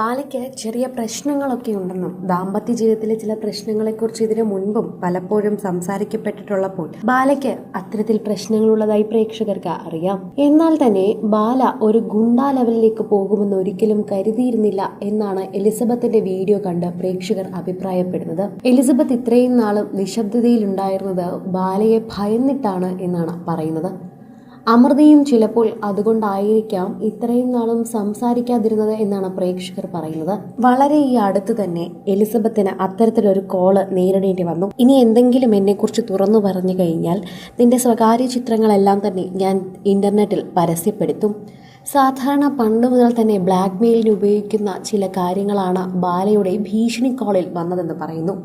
ബാലയ്ക്ക് ചെറിയ പ്രശ്നങ്ങളൊക്കെ ഉണ്ടെന്നും ദാമ്പത്യ ജീവിതത്തിലെ ചില പ്രശ്നങ്ങളെക്കുറിച്ച് ഇതിനു മുൻപും പലപ്പോഴും സംസാരിക്കപ്പെട്ടിട്ടുള്ളപ്പോൾ ബാലയ്ക്ക് അത്തരത്തിൽ പ്രശ്നങ്ങളുള്ളതായി പ്രേക്ഷകർക്ക് അറിയാം. എന്നാൽ തന്നെ ബാല ഒരു ഗുണ്ടാ ലെവലിലേക്ക് പോകുമെന്ന് ഒരിക്കലും കരുതിയിരുന്നില്ല എന്നാണ് എലിസബത്തിന്റെ വീഡിയോ കണ്ട് പ്രേക്ഷകർ അഭിപ്രായപ്പെടുന്നത്. എലിസബത്ത് ഇത്രയും നാളും നിശബ്ദതയിലുണ്ടായിരുന്നത് ബാലയെ ഭയന്നിട്ടാണ് എന്നാണ് പറയുന്നത്. അമൃതയും ചിലപ്പോൾ അതുകൊണ്ടായിരിക്കാം ഇത്രയും നാളും സംസാരിക്കാതിരുന്നത് എന്നാണ് പ്രേക്ഷകർ പറയുന്നത്. വളരെ ഈ അടുത്ത് തന്നെ എലിസബത്തിന് അത്തരത്തിലൊരു കോൾ നേരിടേണ്ടി വന്നു. ഇനി എന്തെങ്കിലും എന്നെക്കുറിച്ച് തുറന്നു പറഞ്ഞു കഴിഞ്ഞാൽ നിന്റെ സ്വകാര്യ ചിത്രങ്ങളെല്ലാം തന്നെ ഞാൻ ഇന്റർനെറ്റിൽ പരസ്യപ്പെടുത്തും. സാധാരണ പണ്ട് മുതൽ തന്നെ ബ്ലാക്ക് മെയിലിന് ഉപയോഗിക്കുന്ന ചില കാര്യങ്ങളാണ് ബാലയുടെ ഭീഷണി കോളിൽ വന്നതെന്ന് പറയുന്നു.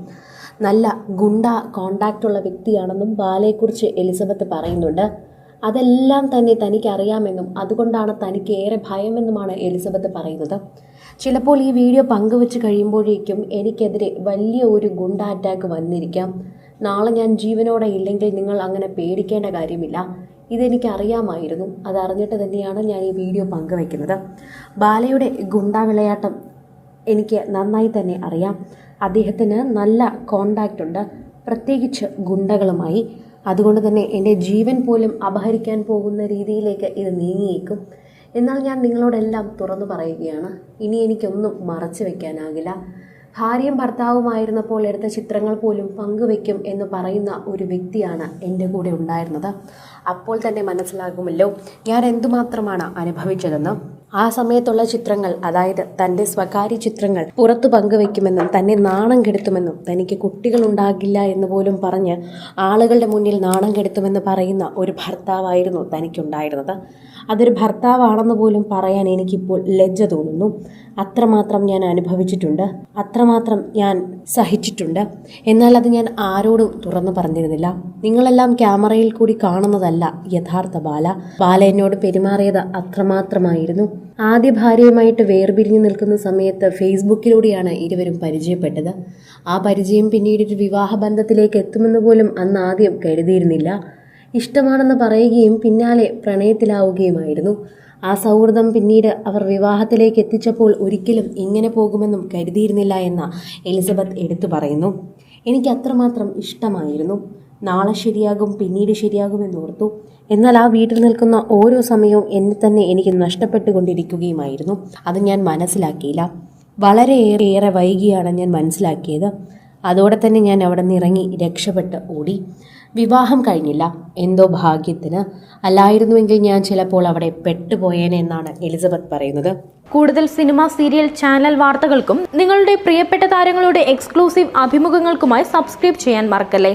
നല്ല ഗുണ്ട കോണ്ടാക്റ്റ് ഉള്ള വ്യക്തിയാണെന്നും ബാലയെക്കുറിച്ച് എലിസബത്ത് പറയുന്നുണ്ട്. അതെല്ലാം തന്നെ തനിക്കറിയാമെന്നും അതുകൊണ്ടാണ് തനിക്ക് ഏറെ ഭയമെന്നുമാണ് എലിസബത്ത് പറയുന്നത്. ചിലപ്പോൾ ഈ വീഡിയോ പങ്കുവെച്ച് കഴിയുമ്പോഴേക്കും എനിക്കെതിരെ വലിയ ഒരു ഗുണ്ട അറ്റാക്ക് വന്നിരിക്കാം. നാളെ ഞാൻ ജീവനോടെ ഇല്ലെങ്കിൽ നിങ്ങൾ അങ്ങനെ പേടിക്കേണ്ട കാര്യമില്ല. ഇതെനിക്കറിയാമായിരുന്നു. അതറിഞ്ഞിട്ട് തന്നെയാണ് ഞാൻ ഈ വീഡിയോ പങ്കുവയ്ക്കുന്നത് ബാലയുടെ ഗുണ്ട വിളയാട്ടം എനിക്ക് നന്നായി തന്നെ അറിയാം. അദ്ദേഹത്തിന് നല്ല കോണ്ടാക്റ്റ് ഉണ്ട്. പ്രത്യേകിച്ച് ഗുണ്ടകളുമായി. അതുകൊണ്ട് തന്നെ എന്റെ ജീവൻ പോലും അപഹരിക്കാൻ പോകുന്ന രീതിയിലേക്ക് ഇത് നീങ്ങിയേക്കും. എന്നാൽ ഞാൻ നിങ്ങളോടെല്ലാം തുറന്നു പറയുകയാണ് ഇനി എനിക്കൊന്നും മറച്ചു വയ്ക്കാനാകില്ല ഭാര്യയും ഭർത്താവുമായിരുന്നപ്പോൾ എടുത്ത ചിത്രങ്ങൾ പോലും പങ്കുവെക്കും എന്ന് പറയുന്ന ഒരു വ്യക്തിയാണ് എന്റെ കൂടെ ഉണ്ടായിരുന്നത്. അപ്പോൾ തന്നെ മനസ്സിലാകുമല്ലോ ഞാൻ എന്തുമാത്രമാണ് അനുഭവിച്ചതെന്ന്. ആ സമയത്തുള്ള ചിത്രങ്ങൾ അതായത് തന്റെ സ്വകാര്യ ചിത്രങ്ങൾ പുറത്തു പങ്കുവെക്കുമെന്നും തന്നെ നാണം കെടുത്തുമെന്നും തനിക്ക് കുട്ടികളുണ്ടാകില്ല എന്ന് പോലും പറഞ്ഞ് ആളുകളുടെ മുന്നിൽ നാണം കെടുത്തുമെന്ന് പറയുന്ന ഒരു ഭർത്താവായിരുന്നു തനിക്കുണ്ടായിരുന്നത്. അതൊരു ഭർത്താവാണെന്ന് പോലും പറയാൻ എനിക്കിപ്പോൾ ലജ്ജ തോന്നുന്നു. അത്രമാത്രം ഞാൻ അനുഭവിച്ചിട്ടുണ്ട്. അത്രമാത്രം ഞാൻ സഹിച്ചിട്ടുണ്ട്. എന്നാൽ അത് ഞാൻ ആരോടും തുറന്നു പറഞ്ഞിരുന്നില്ല. നിങ്ങളെല്ലാം ക്യാമറയിൽ കൂടി കാണുന്നതല്ല യഥാർത്ഥ ബാല. ബാല എന്നോട് പെരുമാറിയത് അത്രമാത്രമായിരുന്നു. ആദ്യ ഭാര്യയുമായിട്ട് വേർപിരിഞ്ഞു നിൽക്കുന്ന സമയത്ത് ഫേസ്ബുക്കിലൂടെയാണ് ഇരുവരും പരിചയപ്പെട്ടത്. ആ പരിചയം പിന്നീട് ഒരു വിവാഹ ബന്ധത്തിലേക്ക് എത്തുമെന്ന് പോലും അന്ന് ആദ്യം കരുതിയിരുന്നില്ല. ഇഷ്ടമാണെന്ന് പറയുകയും പിന്നാലെ പ്രണയത്തിലാവുകയുമായിരുന്നു. ആ സൗഹൃദം പിന്നീട് അവർ വിവാഹത്തിലേക്ക് എത്തിച്ചപ്പോൾ ഒരിക്കലും ഇങ്ങനെ പോകുമെന്നും കരുതിയിരുന്നില്ല എന്ന എലിസബത്ത് എടുത്തു പറയുന്നു. എനിക്ക് അത്രമാത്രം ഇഷ്ടമായിരുന്നു. നാളെ ശരിയാകും പിന്നീട് ശരിയാകും എന്നോർത്തു എന്നാൽ ആ വീട്ടിൽ നിൽക്കുന്ന ഓരോ സമയവും എന്നെ തന്നെ എനിക്ക് നഷ്ടപ്പെട്ടുകൊണ്ടിരിക്കുകയുമായിരുന്നു. അത് ഞാൻ മനസ്സിലാക്കിയില്ല. വളരെയേറെ ഏറെ വൈകിയാണ് ഞാൻ മനസ്സിലാക്കിയത്. അതോടെ തന്നെ ഞാൻ അവിടെ നിന്ന് ഇറങ്ങി രക്ഷപ്പെട്ട് ഓടി. വിവാഹം കഴിഞ്ഞില്ല. എന്തോ ഭാഗ്യത്തിന്. അല്ലായിരുന്നുവെങ്കിൽ ഞാൻ ചിലപ്പോൾ അവിടെ പെട്ടുപോയേനെ എന്നാണ് എലിസബത്ത് പറയുന്നത്. കൂടുതൽ സിനിമ സീരിയൽ ചാനൽ വാർത്തകൾക്കും നിങ്ങളുടെ പ്രിയപ്പെട്ട താരങ്ങളുടെ എക്സ്ക്ലൂസീവ് അഭിമുഖങ്ങൾക്കുമായി സബ്സ്ക്രൈബ് ചെയ്യാൻ മറക്കല്ലേ?